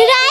রাম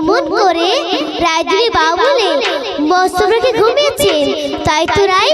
ভ্রমণ করে রাজনী বাবুলে মস্তকে ঘুমিয়েছেন। তাই তো রায়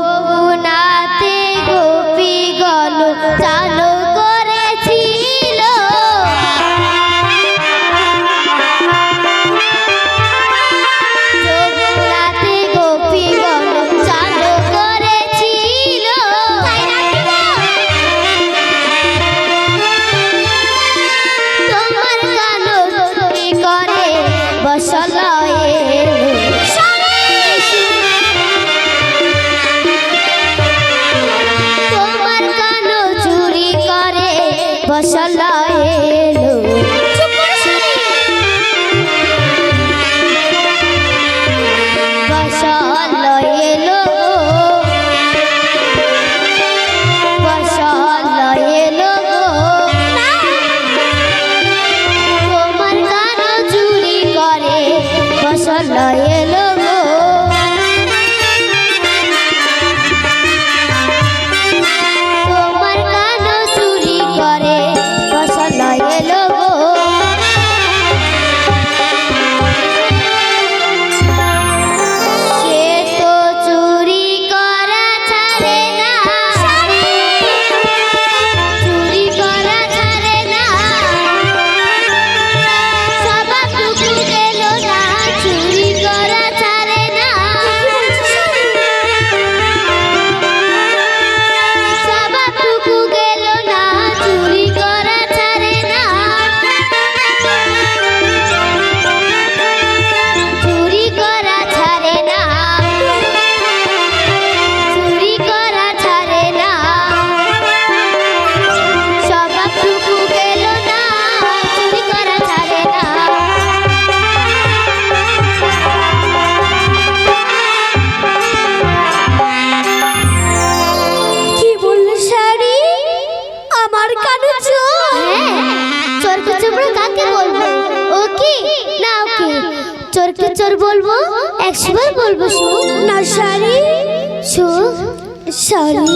Oh, una এলো একশো বার বলব নার্সারি শাড়ি শু শাড়ি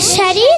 Shari.